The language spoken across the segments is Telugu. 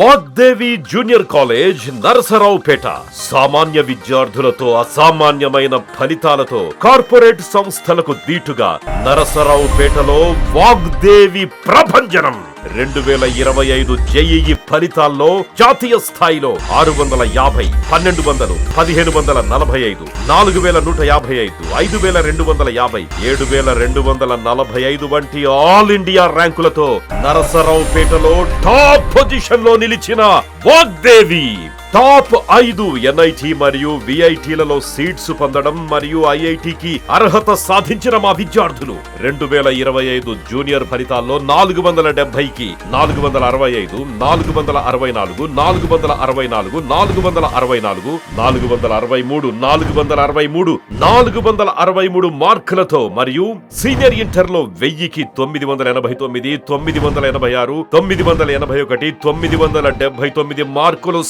Vagdevi junior college Narasaraopet. సామాన్య విద్యార్థులతో అసామాన్యమైన ఫలితాలతో కార్పొరేట్ సంస్థలకు దీటుగా నరసరావుపేటలో వాగ్దేవి ప్రభంజనం. రెండు వేల ఇరవై ఐదు జేఈఈ ఫలితాల్లో జాతీయ స్థాయిలో ఆరు వందల యాభై పన్నెండు వందలు పదిహేను వందల నలభై ఐదు నాలుగు వేల నూట యాభై ఐదు ఐదు వేల రెండు వందల యాభై ఏడు వేల రెండు వందల నలభై ఐదు వంటి ఆల్ ఇండియా ర్యాంకులతో నరసరావుపేటలో టాప్ పొజిషన్లో నిలిచిన వాగ్దేవి. టాప్ ఐదు ఎన్ఐటి మరియు విఐటిలలో సీట్స్ పొందడం మరియు ఐఐటికి అర్హత సాధించిన మా విద్యార్థులు. రెండు వేల ఇరవై ఐదు జూనియర్ ఫలితాల్లో నాలుగు వందల డెబ్బైకి నాలుగు వందల అరవై ఐదు నాలుగు వందల అరవై నాలుగు నాలుగు వందల అరవై నాలుగు నాలుగు వందల అరవై నాలుగు నాలుగు వందల అరవై మూడు నాలుగు వందల అరవై మూడు నాలుగు వందల అరవై మూడు మార్కులతో మరియు సీనియర్ ఇంటర్లో వెయ్యికి తొమ్మిది వందల ఎనభై తొమ్మిది తొమ్మిది వందల ఎనభై ఆరు తొమ్మిది వందల ఎనభై ఒకటి తొమ్మిది వందల డెబ్బై తొమ్మిది మార్కులు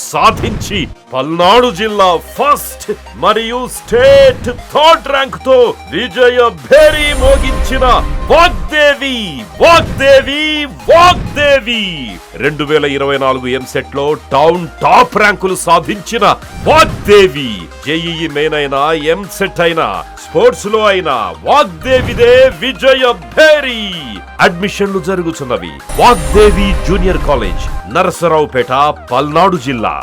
సాధించి పల్నాడు జిల్లా ఫస్ట్ మరియు స్టేట్ థర్డ్ ర్యాంక్తో విజయ భేరీ మోగించిన వాగ్దేవి వాగ్దేవి వాగ్దేవి. రెండు వేల ఇరవై నాలుగు ఎంసెట్లో టౌన్ టాప్ ర్యాంకులు సాధించిన వాగ్దేవి. జేఈఈ మెయిన్ అయినా ఎంసెట్ అయినా స్పోర్ట్స్లో అయినా వాగ్దేవిదే విజయ భేరీ. అడ్మిషన్లు జరుగుతున్నవి. వాగ్దేవి జూనియర్ కాలేజ్ నరసరావుపేట పల్నాడు జిల్లా.